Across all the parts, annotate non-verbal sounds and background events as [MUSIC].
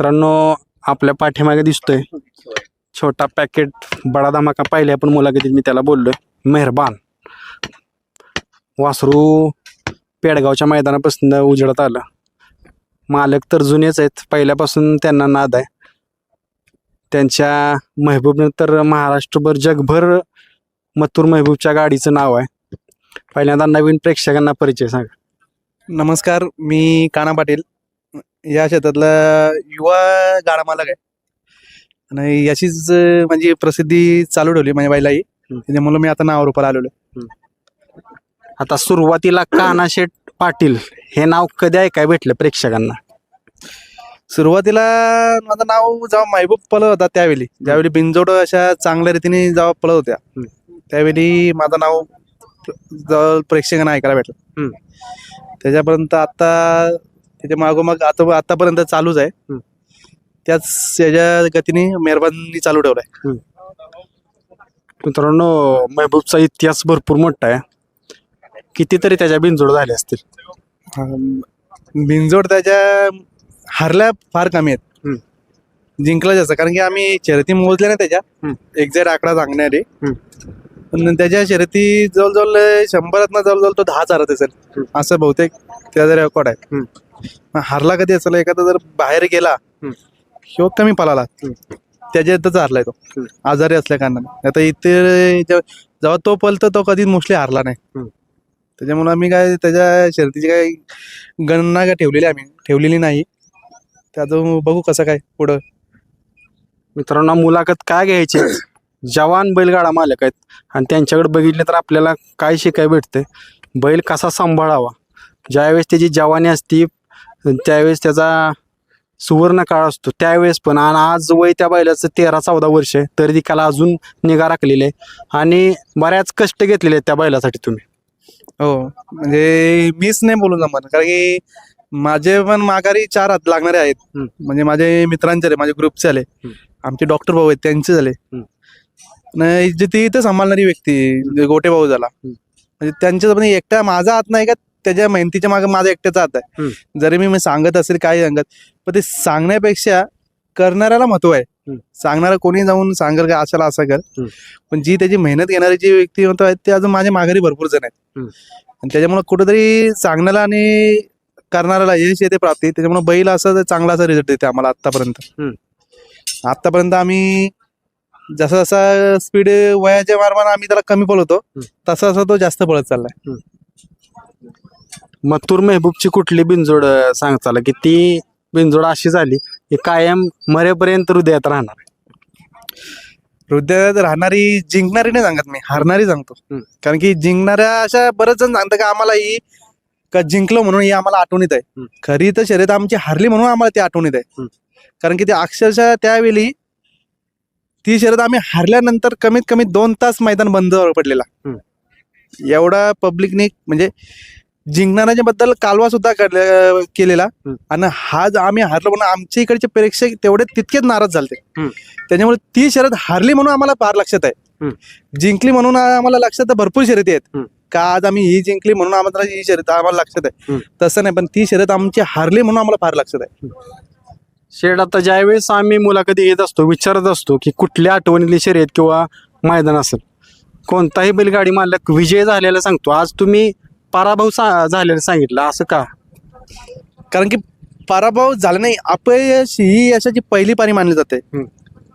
मित्रांनो आपल्या पाठीमागे दिसतोय. छोटा पॅकेट बडा धमाका पाहिले आपण मुलाखतीत मी त्याला बोललोय. मेहरबान. वासरू पेडगावच्या मैदानापासून उजडत आलं. मालक तर जुनेच आहेत. पहिल्यापासून त्यांना नाद आहे. त्यांच्या महबूबनं तर महाराष्ट्रभर जगभर मथुर महबूबच्या गाडीचं नाव आहे. पहिल्यांदा नवीन प्रेक्षकांना परिचय सांगा. नमस्कार मी काना पाटील. या क्षेत्रातला युवा गाडा मालक आहे आणि याचीच अं, म्हणजे प्रसिद्धी चालू ठेवली माझ्या बाईलाही. त्याच्यामुळे मी आता नाव रुपाला आलेलो आहे. आता सुरुवातीला कानाशेठ पाटील हे नाव कधी ऐकाय भेटलं प्रेक्षकांना सुरुवातीला माझं नाव जेव्हा महबूब पळत होता त्यावेळी ज्यावेळी बिनजोड अशा चांगल्या रीतीने जेव्हा पळत होत्या. त्यावेळी माझं नाव जवळ प्रेक्षकांना ऐकायला भेटलं. त्याच्यापर्यंत आता त्याच्या मागोमाग आता आतापर्यंत चालूच आहे. त्याच याच्या गतीने मेहरबानी चालू ठेवलाय. मित्रांनो महबूबचा इतिहास भरपूर मोठा आहे. कितीतरी त्याच्या बिनजोड झाले असतील. बिनजोड त्याच्या हारल्या फार कमी आहेत. जिंकला जास्त कारण की आम्ही शर्यती मोजल्या ना त्याच्या. एक्झॅक्ट आकडा सांगणारे. पण त्याच्या शर्यती जवळजवळ शंभरात ना जवळजवळ तो दहा चालत असेल. असं बहुतेक त्याचा रेकॉर्ड आहे. हारला कधी असेल एखादा जर बाहेर गेला. किंवा कमी पळाला. त्याच्या इथंच हारलाय तो. आजारी असल्या कारणाने. आता इथे जेव्हा तो पळतो तो कधी मोस्टली हारला नाही. त्याच्यामुळे आम्ही काय त्याच्या शर्यतीची काय गणना काय ठेवलेली आम्ही. ठेवलेली नाही. त्याचं बघू कसं काय पुढं. मित्रांनो मुलाखत काय घ्यायची? [COUGHS] जवान बैलगाडा मालक आहेत. आणि त्यांच्याकडे बघितले तर आपल्याला काय शिकाय भेटते बैल कसा सांभाळावा? ज्यावेळेस त्याची जवानी असती त्यावेळेस त्याचा सुवर्ण काळ असतो. त्यावेळेस पण आणि आज वय त्या बैलाचं तेरा चौदा वर्ष आहे. तरी ती त्याला अजून निगा राखलेली आहे. आणि बऱ्याच कष्ट घेतलेले आहेत त्या बैलासाठी तुम्ही. हो. म्हणजे मीच नाही बोलून जमत कारण की माझे पण माघारी चार हात लागणारे आहेत. हम्म. म्हणजे माझे मित्रांचे झाले माझे ग्रुपचे हम्म. आमचे डॉक्टर भाऊ आहेत त्यांचे झाले. हम्म. नाही जे ती इथे सांभाळणारी व्यक्ती जे गोटे भाऊ झाला. हम्म. म्हणजे त्यांच्या म्हणजे एकटा माझा हात नाही का त्याच्या मेहनतीच्या मागे माझा एकट्याचा हात आहे जरी मी मी सांगत असेल काय सांगत पण ते सांगण्यापेक्षा करणाऱ्याला महत्त्व आहे. सांगणारा कोणी जाऊन सांगेल का असाला असं कर. पण जी त्याची मेहनत घेणारी जी व्यक्तिमत्व आहेत ते अजून माझ्या माघारी भरपूर जण आहेत. आणि त्याच्यामुळे कुठेतरी सांगण्याला आणि करणाऱ्याला यश येते प्राप्ती त्याच्यामुळे बैल असं चांगला असा रिझल्ट देते आम्हाला आतापर्यंत. आतापर्यंत आम्ही जसा जसा स्पीड वयाच्या मार्गाने आम्ही त्याला कमी पळवतो. तसा तसा तो जास्त पळत चाललाय मथुर मेहबूबची कुठली बिनजोड अं, सांग चाला की ती बिनजोड अशी झाली की कायम मरेपर्यंत हृदयात राहणार हृदयात राहणारी जिंकणारी नाही सांगत मी हारणारी सांगतो हम्म. कारण की जिंकणाऱ्या अशा बरेच जण सांगतात का आम्हाला ही का जिंकलो म्हणून ही आम्हाला आठवणीत आहे हम्म. खरी तर शर्यत आमची हारली म्हणून आम्हाला ती आठवणीत आहे हम्म. कारण की ते अक्षरशः त्यावेळी ती शर्यत आम्ही हारल्यानंतर कमीत कमी दोन तास मैदान बंद पडलेला हम्म. एवढा पब्लिकने म्हणजे जिंकणाऱ्याच्या बद्दल कालवा सुद्धा काढले- केलेला हम्म. आणि हा ज- आम्ही हारलो म्हणून आमच्या इकडचे प्रेक्षक तेवढे तितकेच नाराज झाले हम्म. त्याच्यामुळे ती शर्यत हारली म्हणून आम्हाला फार लक्षात आहे. जिंकली म्हणून आम्हाला लक्षात भरपूर शर्यती आहेत हम्म. का आज आम्ही ही जिंकली म्हणून आम्हाला ही शर्यत आम्हाला लक्षात आहे हम्म. तसं नाही पण ती शर्यत आमची हारली म्हणून आम्हाला फार लक्षात आहे शेड आता ज्यावेळेस आम्ही मुलाखती घेत असतो विचारत असतो की कुठल्या आठवणीतली शर्यत किंवा मैदान असेल कोणताही बैलगाडी मालक विजय झालेला सांगतो आज तुम्ही पराभव सा- झालेला सांगितलं असं का कारण की पराभव झाला नाही अपयश ही यशाची पहिली पारी मानली जाते हम्म.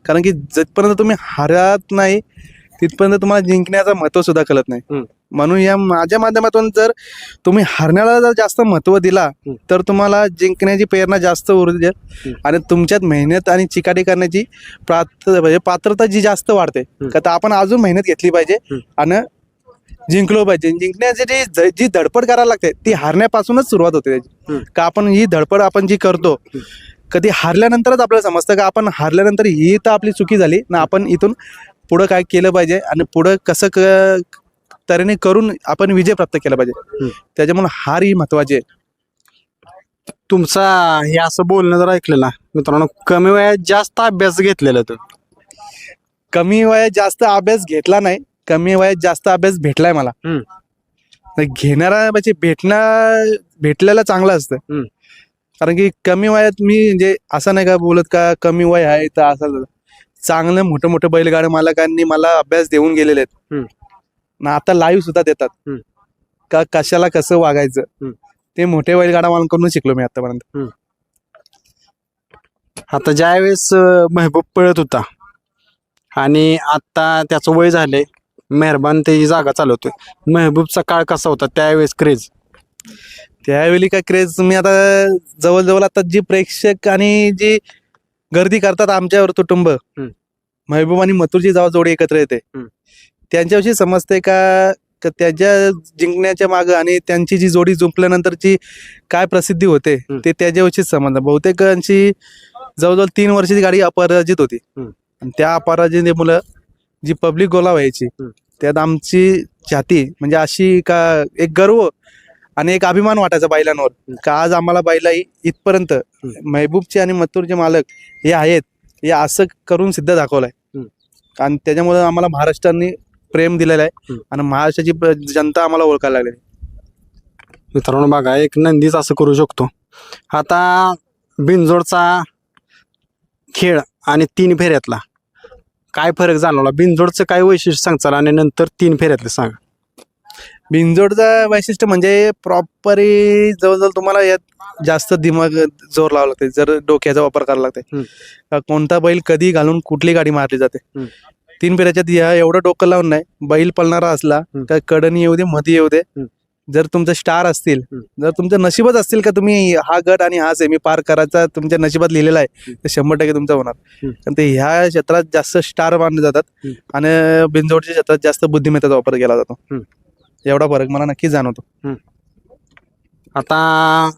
कारण की जिथपर्यंत तुम्ही हारत नाही तिथपर्यंत तुम्हाला जिंकण्याचं महत्त्व सुद्धा कळत नाही. म्हणून या माझ्या माध्यमातून जर तुम्ही हारण्याला जर जास्त महत्त्व दिला हम्म. तर तुम्हाला जिंकण्याची प्रेरणा जास्त उरते हम्म. आणि तुमच्यात मेहनत आणि चिकाटी करण्याची प्रात म्हणजे पात्रता जी जास्त वाढते का तर आपण अजून मेहनत घेतली पाहिजे हम्म. आणि जिंकलो पाहिजे. जिंकण्याची जी जी धडपड करायला लागते ती हारण्यापासूनच सुरुवात होते त्याची. का आपण ही धडपड आपण जी करतो कधी हारल्यानंतरच आपल्याला समजतं का आपण हारल्यानंतर ही तर आपली चुकी झाली ना आपण इथून पुढं काय केलं पाहिजे आणि पुढं कसं क तऱ्हेने करून आपण विजय प्राप्त केला पाहिजे. त्याच्यामुळे हार ही महत्वाची आहे. तुमचा हे असं बोलणं जर ऐकलं ना मित्रांनो कमी वयात जास्त अभ्यास घेतलेला तो. कमी वयात जास्त अभ्यास घेतला नाही कमी वयात जास्त अभ्यास भेटलाय मला हम्म. घेणारा म्हणजे भेटणार भेटलेला चांगलं असतं हम्म. कारण की कमी वयात मी म्हणजे असं नाही का बोलत का कमी वय आहे तर असं चांगलं मोठे मोठे बैलगाड्या मालकांनी मला अभ्यास देऊन गेलेले आहेत हम्म. ना आता लाईव्ह सुद्धा देतात हम्म. का कशाला कसं वागायचं हम्म. ते मोठे बैलगाडा मालकांकडून शिकलो मी आतापर्यंत आता ज्यावेळेस अं, महबूब पळत होता आणि आता त्याचं वय झाले मेहरबान त्याची जागा चालवतोय. महबूबचा काळ कसा होता त्यावेळेस क्रेज त्यावेळी काय क्रेज मी आता जवळजवळ आता जी प्रेक्षक आणि जी गर्दी करतात आमच्यावर कुटुंब महबूब आणि मथुरची जेव्हा जोडी एकत्र येते. त्यांच्याविषयी समजते का? त्याच्या जिंकण्याच्या माग आणि त्यांची जी जोडी जुंपल्यानंतरची काय प्रसिद्धी होते. ते त्याच्याविषयीच समजतं बहुतेकांची जवळजवळ तीन वर्षाची गाडी अपराजित होती. त्या अपराजितेमुळं जी पब्लिक गोला व्हायची. त्यात आमची छाती म्हणजे अशी का एक गर्व आणि एक अभिमान वाटायचा बैलांवर. का आज आम्हाला बैला इथपर्यंत महबूबचे आणि मथुरचे मालक हे आहेत हे असं करून सिद्ध दाखवलंय. आणि त्याच्यामुळे आम्हाला महाराष्ट्राने प्रेम दिलेलं आहे. आणि महाराष्ट्राची जनता आम्हाला ओळखायला लागलेली मित्रांनो बघा एक नंदीच असं करू शकतो. आता बिनजोडचा खेळ आणि तीन फेऱ्यातला. काय फरक जाणवला बिनजोडचं काय वैशिष्ट्य सांगचाल आणि नंतर तीन फेऱ्यातले सांगा बिनजोडचं वैशिष्ट्य म्हणजे प्रॉपरी जवळजवळ तुम्हाला यात जास्त दिमाग जोर लावा लागते जर डोक्याचा वापर करावा लागते. का कोणता बैल कधी घालून कुठली गाडी मारली जाते. तीन फेऱ्याच्यात या एवढं डोकं लावून नाही बैल पळणारा असला. तर कडनी येऊ दे मध्ये येऊ दे. जर तुमचं स्टार असतील. जर तुमचं नशीबच असतील का तुम्ही हा गट आणि हा सेमी पार करायचा तुमच्या नशिबात लिहिलेला आहे तर शंभर टक्के तुमचं होणार. कारण ते ह्या क्षेत्रात जास्त स्टार मानले जातात. आणि बिनजोडच्या क्षेत्रात जास्त बुद्धिमत्तेचा वापर केला जातो. एवढा फरक मला नक्कीच जाणवतो आता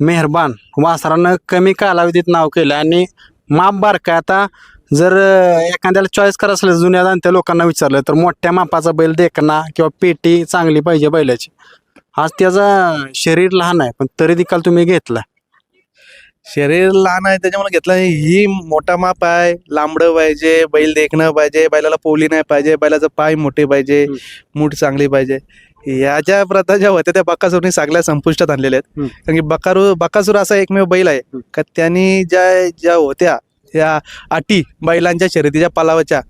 मेहरबान वासरानं कमी कालावधीत नाव केलं आणि माप बारकाय आता जर एखाद्याला चॉईस करायचं असलं जुन्या जाणत्या लोकांना विचारलं तर मोठ्या मापाचा बैल देखना किंवा पेटी चांगली पाहिजे बैलाची आज त्याचं शरीर लहान आहे पण तरी देखील तुम्ही घेतला शरीर लहान आहे त्याच्यामुळे घेतलं. ही मोठा माप आहे लांबडं पाहिजे बैल देखणं पाहिजे बैलाला पोली नाही पाहिजे बैलाचं पाय मोठे पाहिजे. मूठ चांगली पाहिजे याच्या प्रथा ज्या होत्या त्या बकासूरनी सगळ्या संपुष्टात आणलेल्या आहेत. कारण की बकारू बकासूर असा एकमेव बैल आहे. का त्यांनी ज्या ज्या होत्या या अटी बैलांच्या शर्यतीच्या पालावाच्या.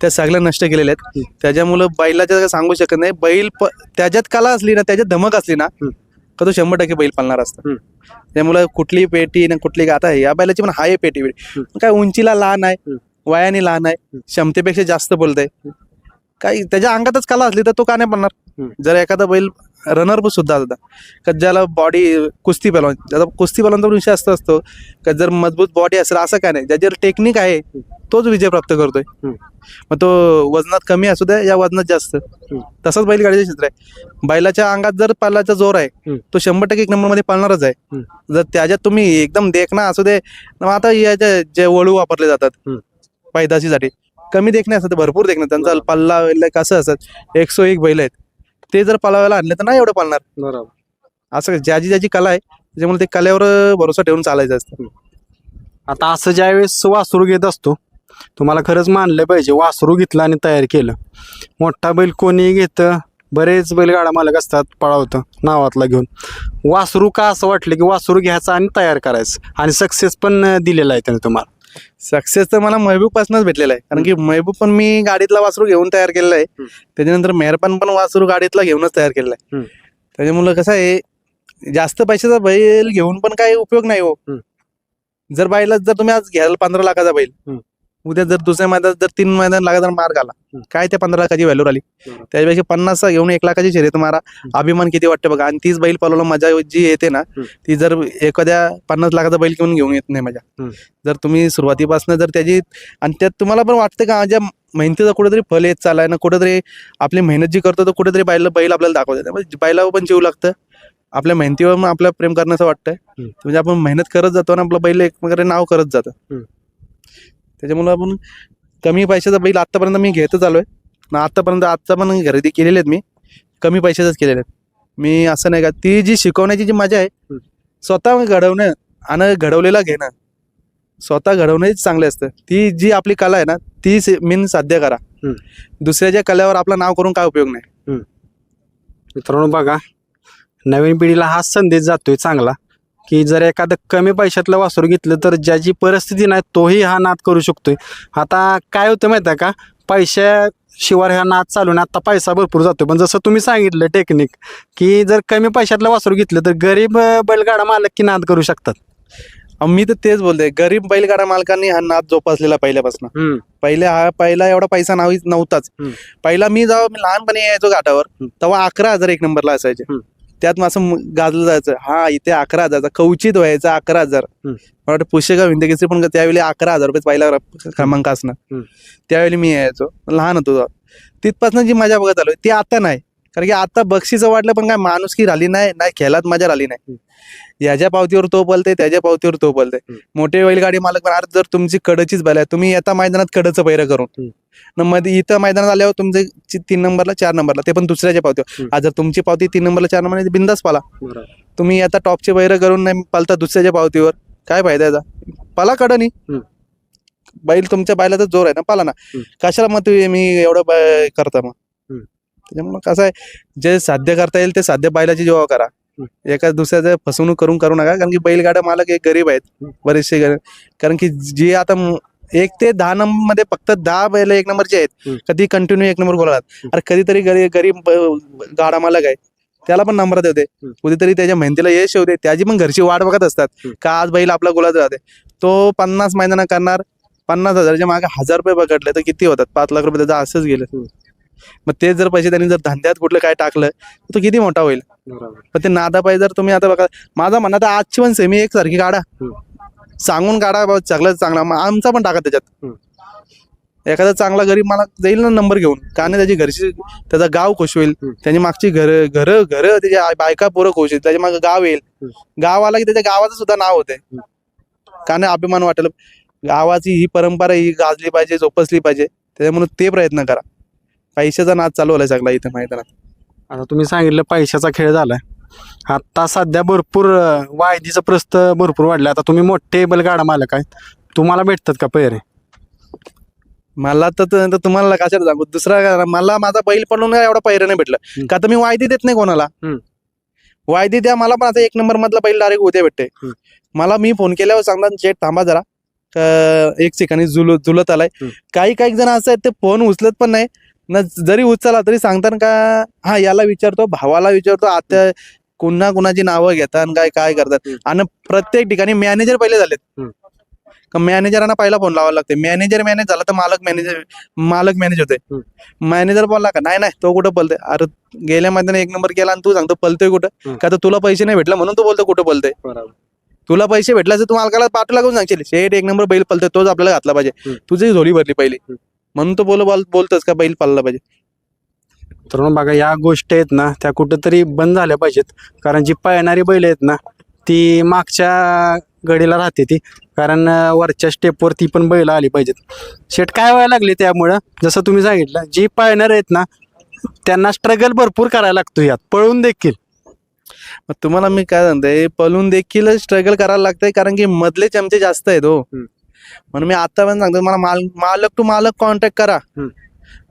त्या सगळ्या नष्ट केलेल्या आहेत. त्याच्यामुळं बैलाच्या सांगू शकत नाही बैल प- त्याच्यात कला असली ना त्याच्यात धमक असली ना. का तो शंभर टक्के बैल पालणार असतं. त्यामुळं कुठली पेटी ना कुठली आता या बैलाची पण हाय पेटी पेटी काय उंचीला लहान आहे. वयाने लहान आहे क्षमतेपेक्षा जास्त बोलतंय काही त्याच्या अंगातच कला असली तर तो का नाही. पडणार जर एखादा बैल रनर पण सुद्धा असता का ज्याला बॉडी कुस्ती पेलवान ज्याचा कुस्ती पेलवानचा विषय असतो असतो. का जर मजबूत बॉडी असेल असं काय नाही. ज्याच्यावर टेक्निक आहे तोच विजय प्राप्त करतोय. मग तो वजनात कमी असू द्या या वजनात जास्त. तसंच बैलगाडीचं क्षेत्र आहे. बैलाच्या अंगात जर पालाचा जोर आहे. तो शंभर टक्के एक नंबरमध्ये पाळणारच आहे. जर त्याच्यात तुम्ही एकदम देखना असू दे आता याच्या जे वळू वापरले जातात हम्म. पैदाशीसाठी कमी देखणे असतात भरपूर देखणे. त्यांचा पल्ला कसं असतात एकशे एक बैल आहेत. ते जर पलावायला आणले तर नाही एवढं पाळणार बरोबर. असं ज्याची ज्याची कला आहे त्याच्यामुळे ते कलेवर भरोसा ठेवून चालायचं असतं. आता असं ज्यावेळेस वासरू घेत असतो तुम्हाला खरंच मानलं पाहिजे वासरू घेतलं आणि तयार केलं. मोठा बैल कोणी घेतं बरेच बैलगाडा मालक असतात पळावतं नावातला घेऊन. वासरू का असं वाटलं की वासरू घ्यायचं आणि तयार करायचं आणि सक्सेस पण दिलेला आहे त्याने तुम्हाला. सक्सेस तर मला महबूब पासूनच भेटलेला आहे कारण की महबूब पण मी गाडीतला वासरू घेऊन तयार केलेला आहे. त्याच्यानंतर मेहरपान पण वासरू गाडीतला घेऊनच तयार केलेला आहे. त्याच्यामुळे कसं आहे जास्त पैशाचा बैल घेऊन पण काही उपयोग नाही हो. जर बैला जर तुम्ही आज घ्याल पंधरा लाखाचा बैल. उद्या जर दुसऱ्या मैदानात जर तीन मैदान लाखाचा मार्ग आला. काय त्या पंधरा लाखाची व्हॅल्यू आली. त्याच्यापेक्षा पन्नास घेऊन एक लाखाची शर्यत मारा अभिमान किती वाटते बघा आणि तीच बैल पळवलं मजा जी येते ना. ती जर एखाद्या पन्नास लाखाचा बैल घेऊन घेऊन येत नाही मजा. जर तुम्ही सुरुवातीपासून जर त्याची आणि त्यात तुम्हाला पण वाटतं का माझ्या मेहनतीचा कुठेतरी फल येत चाललाय ना कुठेतरी आपली मेहनत जी करतो तर कुठेतरी बैल बैल आपल्याला दाखवते त्यामुळे बैलावर पण जीव लागतं आपल्या मेहनतीवर मग आपल्याला प्रेम करण्याचं वाटतं हम्म. म्हणजे आपण मेहनत करत जातो आणि आपलं बैल एक वगैरे नाव करत जातं. त्याच्यामुळे आपण कमी पैशाचा बैल आतापर्यंत मी घेतच आलोय. ना आतापर्यंत आत्ता पण खरेदी केलेले आहेत मी. कमी पैशाचाच केलेले आहेत. मी असं नाही का ती जी शिकवण्याची जी मजा आहे. स्वतः घडवणं आणि घडवलेला घेणं स्वतः घडवणंच चांगलं असतं. ती जी आपली कला आहे ना ती मीन साध्य करा. दुसऱ्याच्या कलेवर आपलं नाव करून काय उपयोग नाही. मित्रांनो बघा नवीन पिढीला हा संदेश जातोय चांगला. की जर एखादं कमी पैशातलं वासरू घेतलं तर ज्याची परिस्थिती नाही तोही हा नाद करू शकतोय. आता काय होतं माहिती आहे का? पैशाशिवाय हा नाद चालून आता पैसा भरपूर जातो पण जसं तुम्ही सांगितलं टेक्निक की जर कमी पैशातलं वासरू घेतलं तर गरीब बैलगाडा मालक की नाद करू शकतात. मी तर तेच बोलते गरीब बैलगाडा मालकांनी हा नाद जोपासलेला पहिल्यापासून. पहिले हा पहिला एवढा पैसा नावी नव्हताच. पहिला मी जेव्हा मी लहानपणी यायचो घाटावर. तेव्हा अकरा हजार एक नंबरला असायचे. त्यात माझं मु- गाजलं जायचं हा इथे अकरा हजारचा कवचित व्हायचा अकरा हजार. मला वाटतं पुष्यगाव हिंदकेसरी पण त्यावेळी अकरा हजार रुपये पहिला क्रमांक असणं हम्म. त्यावेळी मी यायचो लहान होतो. तिथपासून जी मजा बघत आलो ती आता नाही कारण की आता बक्षीचं वाटलं पण काय माणुसकी राहिली नाही नाही खेळात मजा राहिली नाही. याच्या पावतीवर तो पलते त्याच्या पावतीवर तो पलते हम्म. मोठे बैलगाडी मालक पण अरे जर तुमची कडचीच बैल आहे तुम्ही येता मैदानात कडचं पैर करून. मध्ये इथं मैदानात आल्यावर तुमचे तीन नंबरला चार नंबरला ते पण दुसऱ्याच्या पावतीवर. आज जर तुमची पावती तीन नंबरला चार नंबर बिंदास पाला. तुम्ही आता टॉपचे बैर करून नाही पालता दुसऱ्याच्या पावतीवर. काय फायदा याचा? पाला कडनी. हम्म. बैल तुमच्या बैलाचा जोर आहे ना पाला ना. कशाला मग तुम्ही मी एवढं करता मग. त्याच्यामुळे कसं आहे जे साध्य करता येईल ते साध्य बैलाची जेव्हा करा एका दुसऱ्याचं फसवणूक करून करू नका कारण की बैलगाड्या मालक एक गरीब आहेत. बरेचसे गरीब कारण की जे आता एक ते दहा नंबरमध्ये फक्त दहा बैल एक नंबरचे आहेत. कधी कंटिन्यू एक नंबर बोलतात अरे कधीतरी गरीब गाडा मालक आहे त्याला पण नंबरात येते हम्म. कुठेतरी त्याच्या मेहनतीला यश होते त्याची पण घरची वाट बघत असतात. का आज बैल आपला गुलाब राहते तो पन्नास मैदाना करणार पन्नास हजारच्या मागे हजार रुपये पकडले तर किती होतात पाच लाख रुपये त्याचं असंच गेलं. मग ते जर पैसे त्यांनी जर धंद्यात कुठलं काय टाकलं तर तो किती मोठा होईल? पण ते नादा पाहिजे जर तुम्ही आता बघा माझा म्हणणं तर आजची पण सेमी एक सारखी काढा सांगून काढा बाबा चांगलं चांगला. मग आमचा पण टाका त्याच्यात. एखादा चांगला गरीब मला जाईल ना नंबर घेऊन. का नाही त्याची घरची त्याचा गाव खुश होईल. त्याची मागची घर घर घर त्याची आई- बायका पोरं खुश होईल. त्याच्यामागे गाव येईल. गाव आला की त्याच्या गावाचं सुद्धा नाव होते का नाही अभिमान वाटेल. गावाची ही परंपरा ही गाजली पाहिजे जोपासली पाहिजे. त्याच्यामुळे ते प्रयत्न करा. पैशाचा नाच चालू झालाय सगळा इथं मैदानात. आता तुम्ही सांगितलं पैशाचा खेळ झालाय. आता सध्या भरपूर अं, वायदीचं प्रस्त भरपूर वाढलं आता तुम्ही मोठे बैलगाडा मालक आहेत. तुम्हाला भेटतात का पैरे? मला तर तुम्हाला कशाला सांगू? दुसरा काय- मला माझा बैल पडून एवढा पैर नाही भेटलं? हम्म. का तर मी वायदी देत नाही कोणाला? हम्म. वायदी द्या मला पण आता एक नंबर मधला बैल डायरेक्ट उद्या भेटते हम्म. मला मी फोन केल्यावर सांगतात जेट थांबा जरा. एक ठिकाणी जुल जुलत आलाय. हम्म. काही काही जण असं आहेत ते फोन उचलत पण नाही. न जरी उचलला तरी सांगतात का हा याला विचारतो भावाला विचारतो आता कुणा कुणाची नावं घेतात काय काय करतात. आणि प्रत्येक ठिकाणी मॅनेजर पहिले झालेत. मॅनेजरांना पहिला फोन लावावा लागते मॅनेजर मॅनेज झाला तर मालक मॅनेजर मालक मॅनेज होते मॅनेजर बोलला का नाही नाही तो कुठं पलते अरे गेल्या महिन्याने एक नंबर केला आणि तू सांगतो पलतोय कुठं. का तर तुला पैसे नाही भेटले म्हणून तू बोलतो कुठं पलतोय तुला पैसे भेटला तर तू मालकाला पाठवला लागून सांगशील शेट एक नंबर बैल पलतोय तोच आपल्याला घातला पाहिजे. तुझी झोली भरली पहिली. म्हणून तो बोल बोल- बोलतोस का? बैल पाळला पाहिजे. तर मग बघा या गोष्टी आहेत ना त्या कुठेतरी बंद झाल्या पाहिजेत. कारण जी पळणारी बैल आहेत ना ती मागच्या गडीला राहते ती. कारण अं, वरच्या स्टेपवर ती पण बैल आली पाहिजेत. शेट काय व्हायला लागले त्यामुळं? जसं तुम्ही सांगितलं जी पळणार आहेत ना त्यांना स्ट्रगल भरपूर करायला लागतो यात. पळून देखील. मग तुम्हाला मी काय सांगते पळून देखील स्ट्रगल करायला लागतंय कारण की मधले चमचे जास्त आहेत हो. हम्म. म्हणून मी आता पण सांगतो मला माल मालक टू मालक कॉन्टॅक्ट करा.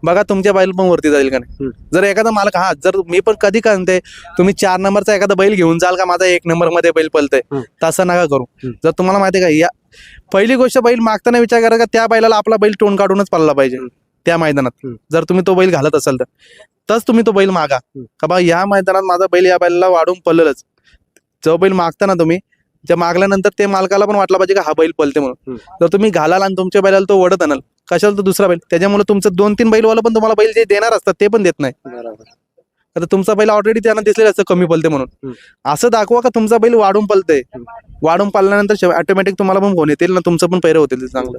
बघा तुमच्या बैल पण वरती जाईल का नाही. जर एखादा मालक हा जर मी पण कधी म्हणते तुम्ही चार नंबरचा एखादा बैल घेऊन जाल का माझा एक नंबरमध्ये बैल पलतय. तसं नका करू. जर तुम्हाला माहिती का या पहिली गोष्ट बैल मागताना विचार करा का त्या बैलाला आपला बैल टोन काढूनच पडला पाहिजे. त्या मैदानात. जर तुम्ही तो बैल घालत असाल तर तच तुम्ही तो बैल मागा. का बा या मैदानात माझा बैल या बैलाला वाढून पडलेलच जो बैल मागता ना तुम्ही त्या मागल्यानंतर ते मालकाला पण वाटलं पाहिजे का हा बैल पलते म्हणून. जर तुम्ही घालाल आणि तुमच्या बैलाला तो वडत आणाल कशाला तो दुसरा बैल? त्याच्यामुळे तुमचं दोन तीन बैलवाला पण तुम्हाला बैल जे देणार असतात ते पण देत नाही. आता तुमचा बैल ऑलरेडी त्यांना दिसलेला असतं कमी पलते म्हणून. असं दाखवा का तुमचा बैल वाढून हम्म. वाढून पाळल्यानंतर ऑटोमॅटिक तुम्हाला पण फोन येतील ना तुमचं पण पैर होतील चांगलं.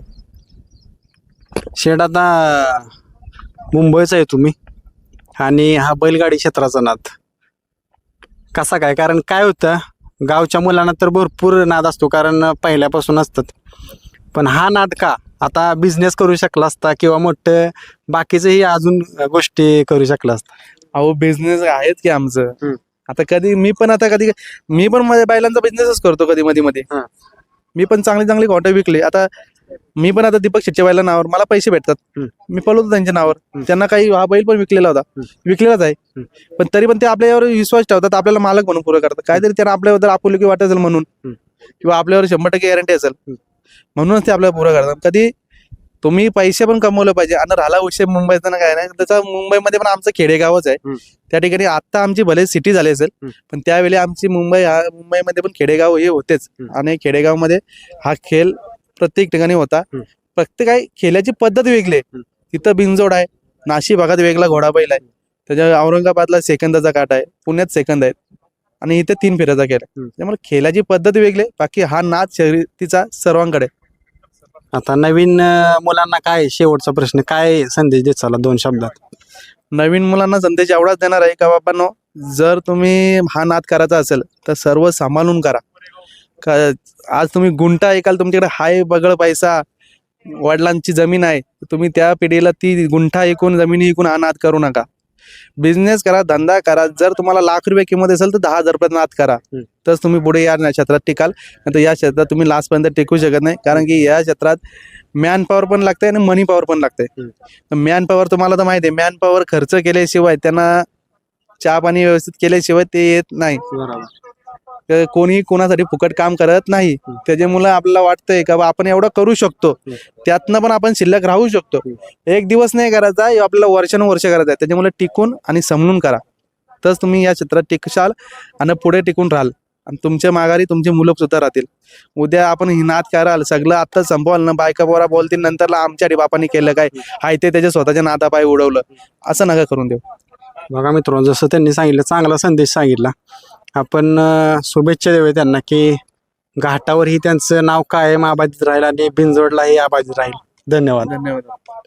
शेट आता मुंबईचा आहे तुम्ही. आणि हा बैलगाडी क्षेत्राचा नाद. कसा काय? कारण काय होतं? गावच्या मुलांना तर भरपूर नाद असतो कारण पहिल्यापासून असतात. पण हा नाद का? आता बिझनेस करू शकला असता किंवा मोठं बाकीचंही अजून गोष्टी करू शकला असता. अहो बिझनेस आहेत की आमचं. हम्म. आता कधी मी पण आता कधी मी पण माझ्या बैलांचा बिझनेसच करतो कधी मध्ये मध्ये हा. मी पण चांगली चांगली कॉन्टॅक्ट विकले. आता मी पण आता दीपक शेट्टीवायला नावावर मला पैसे भेटतात. मी पळवतो त्यांच्या नावावर. त्यांना काही हा बैल पण विकलेला होता. विकलेलाच आहे. पण तरी पण ते आपल्यावर विश्वास ठेवतात आपल्याला मालक म्हणून पुरं करतात काहीतरी त्यांना आपल्याबद्दल आपुलकी वाटत असेल म्हणून. किंवा आपल्यावर शंभर टक्के गॅरंटी असेल. म्हणूनच ते आपल्याला पुरं करतात कधी तुम्ही पैसे पण कमवले पाहिजे आणि राहिला विषय मुंबईचा ना काय नाही त्याचा मुंबईमध्ये पण आमचं खेडेगावच आहे. त्या ठिकाणी आता आमची भले सिटी झाली असेल. पण त्यावेळी आमची मुंबई हा मुंबईमध्ये पण खेडेगाव हे होतेच. आणि खेडेगावमध्ये हा खेळ प्रत्येक ठिकाणी होता. प्रत्येक काही खेळाची पद्धत वेगळी आहे. तिथं बिनजोड आहे नाशिक भागात वेगळा घोडाबैल आहे त्याच्या औरंगाबादला सेकंदाचा काट आहे पुण्यात सेकंद आहेत आणि इथे तीन फेऱ्याचा खेळ. त्यामुळे खेळाची पद्धत वेगळी आहे. बाकी हा नाच शर्यतीचा सर्वांकडे. आता नवीन मुलांना काय शेवटचा प्रश्न काय संदेश देत चाला दोन शब्दात नवीन मुलांना संदेश एवढाच देणार आहे का बाबांनो जर तुम्ही हा नाद करायचा असेल तर सर्व सांभाळून करा का आज तुम्ही गुंटा ऐकाल तुमच्याकडे हाय बगळ पैसा वडिलांची जमीन आहे तर तुम्ही त्या पिढीला ती गुंठा ऐकून जमिनी ऐकून नाद करू नका. बिझनेस करा धंदा करा जर तुम्हाला लाख रुपये किंमत असेल तर दहा हजार रुपयात नाद करा. तरच तुम्ही पुढे या क्षेत्रात टिकाल नाही तर या क्षेत्रात तुम्ही लास्टपर्यंत टिकू शकत नाही कारण की या क्षेत्रात मॅन पॉवर पण लागते आणि मनी पॉवर पण लागते. मॅन पॉवर तुम्हाला तर माहिती आहे मॅन पॉवर खर्च केल्याशिवाय त्यांना चहा पाणी व्यवस्थित केल्याशिवाय ते येत नाही. तर कोणी कोणासाठी फुकट काम करत नाही. त्याच्यामुळे आपल्याला वाटतंय का बा आपण एवढं करू शकतो. त्यातनं पण आपण शिल्लक राहू शकतो. एक दिवस नाही करायचा आपल्याला वर्षानुवर्ष करायचं आहे. त्याच्यामुळे टिकून आणि समजून करा. तरच तुम्ही या क्षेत्रात टिकशाल आणि पुढे टिकून राहाल. आणि तुमच्या माघारी तुमची मुलं सुद्धा राहतील. उद्या आपण ही नाद कराल सगळं आता संपवाल ना बायका बोरा बोलतील नंतरला आमच्या आधी बापाने केलं काय? हाय ते त्याच्या स्वतःच्या नादा पाय उडवलं. असं नका करून देऊ. बघा मित्रांनो जसं त्यांनी सांगितलं चांगला संदेश सांगितला. आपण शुभेच्छा देऊया त्यांना की घाटावरही त्यांचं नाव कायम आबादित राहील आणि बिनजोडलाही आबादित राहील. धन्यवाद. धन्यवाद.